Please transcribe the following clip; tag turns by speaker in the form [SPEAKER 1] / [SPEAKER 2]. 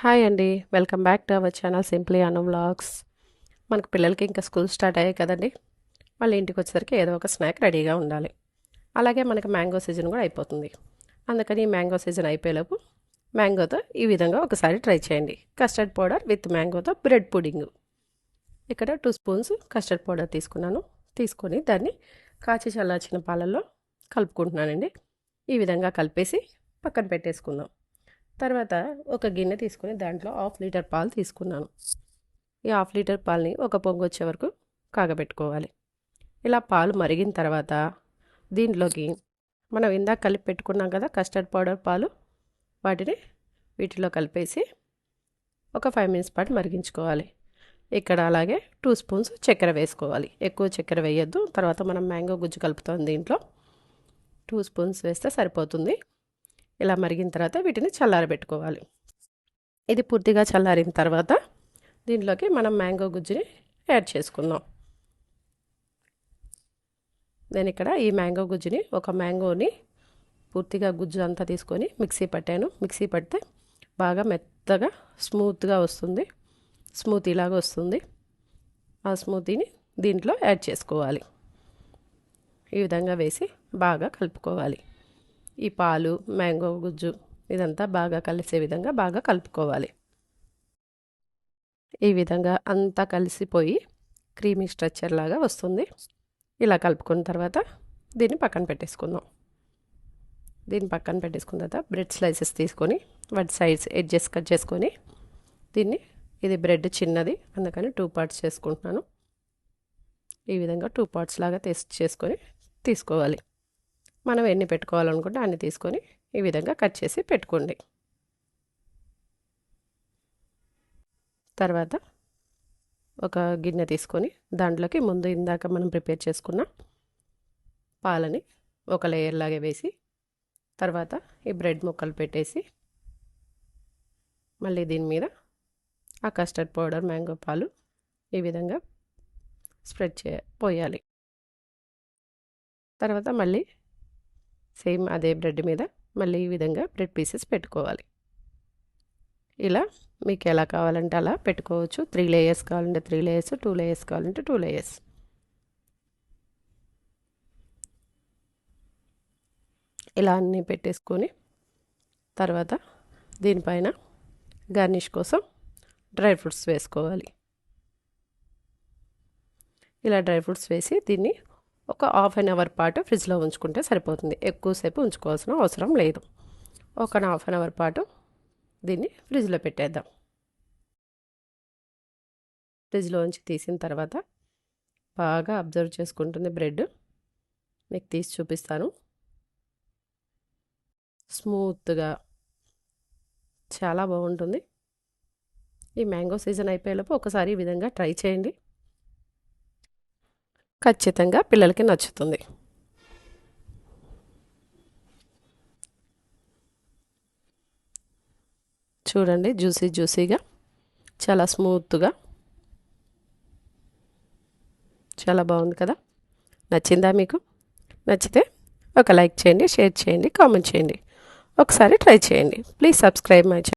[SPEAKER 1] Hi అండి. Welcome back to our channel simply Anu vlogs. మనకు పిల్లలకి ఇంకా స్కూల్ స్టార్ట్ అయ్యాయి కదండి. వాళ్ళ ఇంటికి వచ్చేసరికి ఏదో ఒక స్నాక్ రెడీగా ఉండాలి. అలాగే మనకి మ్యాంగో సీజన్ కూడా అయిపోతుంది. అందుకని ఈ మ్యాంగో సీజన్ అయిపోయేలోపు మ్యాంగోతో ఈ విధంగా ఒకసారి ట్రై చేయండి. కస్టర్డ్ పౌడర్ విత్ మ్యాంగోతో బ్రెడ్ పుడింగ్. ఇక్కడ టూ స్పూన్స్ కస్టర్డ్ పౌడర్ తీసుకున్నాను. తీసుకొని దాన్ని కాచి చల్లార్చిన పాలల్లో కలుపుకుంటున్నానండి. ఈ విధంగా కలిపేసి పక్కన పెట్టేసుకుందాం. తర్వాత ఒక గిన్నె తీసుకొని దాంట్లో హాఫ్ లీటర్ పాలు తీసుకున్నాను. ఈ హాఫ్ లీటర్ పాలని ఒక పొంగు వచ్చే వరకు కాగబెట్టుకోవాలి. ఇలా పాలు మరిగిన తర్వాత దీంట్లోకి మనం ఇందాక కలిపి పెట్టుకున్నాం కదా కస్టర్డ్ పౌడర్ పాలు వాటిని వీటిలో కలిపేసి ఒక ఫైవ్ మినిట్స్ పాటు మరిగించుకోవాలి. ఇక్కడ అలాగే టూ స్పూన్స్ చక్కెర వేసుకోవాలి. ఎక్కువ చక్కెర వేయొద్దు. తర్వాత మనం మ్యాంగో గుజ్జు కలుపుతాం దీంట్లో. టూ స్పూన్స్ వేస్తే సరిపోతుంది. ఇలా మరిగిన తర్వాత వీటిని చల్లారబెట్టుకోవాలి. ఇది పూర్తిగా చల్లారిన తర్వాత దీంట్లోకి మనం మ్యాంగో గుజ్జుని యాడ్ చేసుకుందాం. నేను ఇక్కడ ఈ మ్యాంగో గుజ్జుని ఒక మ్యాంగోని పూర్తిగా గుజ్జు అంతా తీసుకొని మిక్సీ పట్టాను. మిక్సీ పడితే బాగా మెత్తగా స్మూత్గా వస్తుంది. స్మూతీ లాగా వస్తుంది. ఆ స్మూతీని దీంట్లో యాడ్ చేసుకోవాలి. ఈ విధంగా వేసి బాగా కలుపుకోవాలి. ఈ పాలు మ్యాంగో గుజ్జు ఇదంతా బాగా కలిసే విధంగా బాగా కలుపుకోవాలి. ఈ విధంగా అంతా కలిసిపోయి క్రీమీ స్ట్రక్చర్ లాగా వస్తుంది. ఇలా కలుపుకున్న తర్వాత దీన్ని పక్కన పెట్టేసుకుందాం. దీన్ని పక్కన పెట్టేసుకున్న తర్వాత బ్రెడ్ స్లైసెస్ తీసుకొని వాటి సైడ్స్ ఎడ్జెస్ కట్ చేసుకొని దీన్ని ఇది బ్రెడ్ చిన్నది అందుకని టూ పార్ట్స్ చేసుకుంటున్నాను. ఈ విధంగా టూ పార్ట్స్ లాగా టేస్ట్ చేసుకొని తీసుకోవాలి. మనం ఎన్ని పెట్టుకోవాలనుకుంటే అన్ని తీసుకొని ఈ విధంగా కట్ చేసి పెట్టుకోండి. తర్వాత ఒక గిన్నె తీసుకొని దాంట్లోకి ముందు ఇందాక మనం ప్రిపేర్ చేసుకున్న పాలని ఒక లేయర్లాగే వేసి తర్వాత ఈ బ్రెడ్ ముక్కలు పెట్టేసి మళ్ళీ దీని మీద ఆ కస్టర్డ్ పౌడర్ మ్యాంగో పాలు ఈ విధంగా స్ప్రెడ్ చే పోయాలి. తర్వాత మళ్ళీ సేమ్ అదే బ్రెడ్ మీద మళ్ళీ ఈ విధంగా బ్రెడ్ పీసెస్ పెట్టుకోవాలి. ఇలా మీకు ఎలా కావాలంటే అలా పెట్టుకోవచ్చు. త్రీ లేయర్స్ కావాలంటే త్రీ లేయర్స్ టూ లేయర్స్ కావాలంటే టూ లేయర్స్. ఇలా అన్నీ పెట్టేసుకొని తర్వాత దీనిపైన గార్నిష్ కోసం డ్రై ఫ్రూట్స్ వేసుకోవాలి. ఇలా డ్రై ఫ్రూట్స్ వేసి దీన్ని ఒక హాఫ్ అన్ అవర్ పాటు ఫ్రిడ్జ్లో ఉంచుకుంటే సరిపోతుంది. ఎక్కువసేపు ఉంచుకోవాల్సిన అవసరం లేదు. ఒక హాఫ్ అన్ అవర్ పాటు దీన్ని ఫ్రిడ్జ్లో పెట్టేద్దాం. ఫ్రిడ్జ్లో ఉంచి తీసిన తర్వాత బాగా అబ్జర్వ్ చేసుకుంటుంది బ్రెడ్. మీకు తీసి చూపిస్తాను. స్మూత్గా చాలా బాగుంటుంది. ఈ మ్యాంగో సీజన్ అయిపోయేలోపు ఒకసారి ఈ విధంగా ట్రై చేయండి. ఖచ్చితంగా పిల్లలకి నచ్చుతుంది. చూడండి జ్యూసీ జ్యూసీగా చాలా స్మూత్గా చాలా బాగుంది కదా? నచ్చిందా మీకు? నచ్చితే ఒక లైక్ చేయండి షేర్ చేయండి కామెంట్ చేయండి. ఒకసారి ట్రై చేయండి. Please subscribe my channel